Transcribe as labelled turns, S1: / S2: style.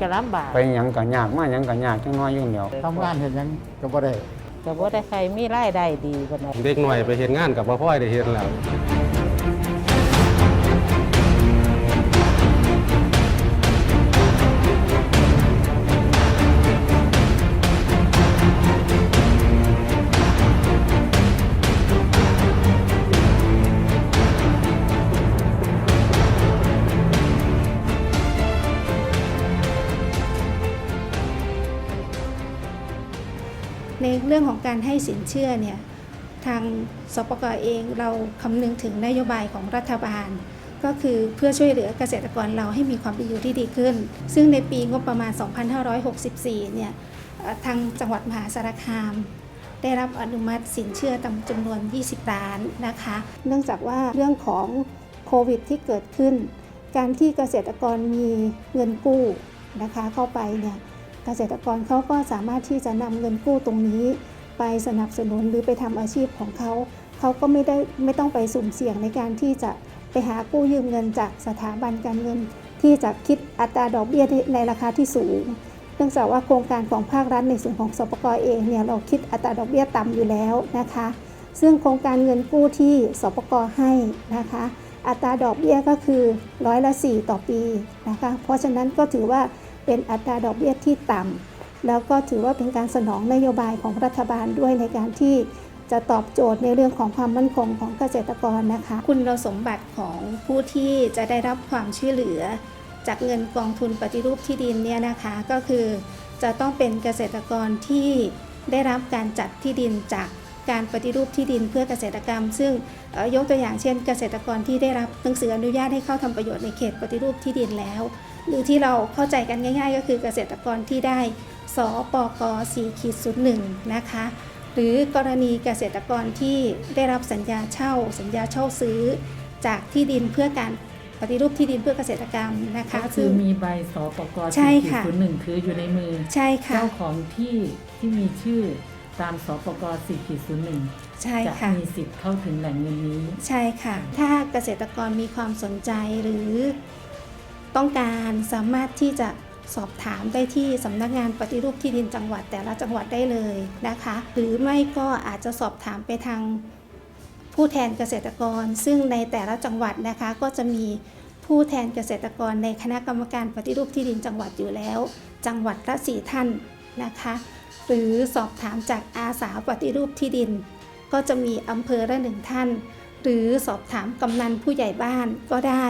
S1: ก็ลำบาก
S2: ไปหยังก็ยากมาหยังก็ยากจังน้อยอยู่เดียว
S3: ทำงานเห็นยังก็บ่ได้
S1: ก็บ่ได้ใครมีรายได้ดีปานใด
S4: เด็กหน่อยไปเห็นงานกับพ่อพ่อยได้เห็นแล้ว
S5: ในเรื่องของการให้สินเชื่อเนี่ยทางสปกเองเราคำนึงถึงนโยบายของรัฐบาล ก็คือเพื่อช่วยเหลือเกษตรกรเราให้มีความเป็นอยู่ที่ดีขึ้น ซึ่งในปีงบประมาณ 2564 เนี่ยทางจังหวัดมหาสารคาม ได้รับอนุมัติสินเชื่อตามจำนวน 20 ล้านนะคะ เนื่องจากว่าเรื่องของโควิดที่เกิดขึ้น การที่เกษตรกรมีเงินกู้นะคะเข้าไปเนี่ย เกษตรกรเขาก็สามารถที่จะนำเงินกู้ตรงนี้ ไปสนับสนุนหรือไปทำอาชีพของเขา เขาก็ไม่ได้ไม่ต้องไปสุ่มเสี่ยงในการที่จะไปหากู้ยืมเงินจากสถาบันการเงิน ที่จะคิดอัตราดอกเบี้ยในราคาที่สูง เนื่องจากว่าโครงการของภาครัฐในส่วนของสปกรเองเนี่ยเราคิดอัตราดอกเบี้ยต่ำอยู่แล้วนะคะ ซึ่งโครงการเงินกู้ที่สปกรให้นะคะ อัตราดอกเบี้ยก็คือร้อยละ4ต่อปีนะคะ เพราะฉะนั้นก็ถือว่า เป็นอัตราดอกเบี้ยที่ต่ำแล้วก็ถือว่าเป็นการสนองนโยบายของรัฐบาลด้วยในการที่จะตอบโจทย์ในเรื่องของความมั่นคงของเกษตรกรนะคะ คุณสมบัติของผู้ที่จะได้รับความช่วยเหลือ จากเงินกองทุนปฏิรูปที่ดินเนี่ยนะคะก็คือจะต้องเป็นเกษตรกรที่ได้รับการจัดที่ดินจาก การปฏิรูปที่ดินเพื่อเกษตรกรรม ซึ่งเอ่อยกตัวอย่างเช่น เกษตรกรที่ได้รับหนังสืออนุญาตให้เข้าทำประโยชน์ในเขตปฏิรูปที่ดินแล้ว หรือที่เราเข้าใจกันง่าย ๆ ก็คือเกษตรกรที่ได้สปก4ขีด01นะคะ หรือกรณีเกษตรกรที่ได้รับสัญญาเช่า สัญญาเช่าซื้อ จากที่ดินเพื่อการปฏิรูปที่ดินเพื่อเกษตรกรรมนะคะ
S6: ก็คือมีใบสปก
S5: ใช่ค่ะ
S6: ศูนย์หนึ่งคืออยู่ในมือ
S5: ใช่ค่ะ
S6: เจ้าของที่ที่มีชื่อ ตามสปก4.01
S5: ใช่
S6: จะ
S5: ค่ะ
S6: มีสิทธิ์เข้าถึงแหล่งเงินนี้
S5: ใช่ค่ะ ถ้าเกษตรกรมีความสนใจหรือต้องการสามารถที่จะสอบถามได้ที่สำนักงานปฏิรูปที่ดินจังหวัดแต่ละจังหวัดได้เลยนะคะ หรือไม่ก็อาจจะสอบถามไปทางผู้แทนเกษตรกร ซึ่งในแต่ละจังหวัดนะคะ ก็จะมีผู้แทนเกษตรกรในคณะกรรมการปฏิรูปที่ดินจังหวัดอยู่แล้ว จังหวัดละสี่ท่านนะคะ หรือสอบถามจากอาสาปฏิรูปที่ดิน ก็จะมีอำเภอละหนึ่งท่าน หรือสอบถามกำนันผู้ใหญ่บ้านก็ได้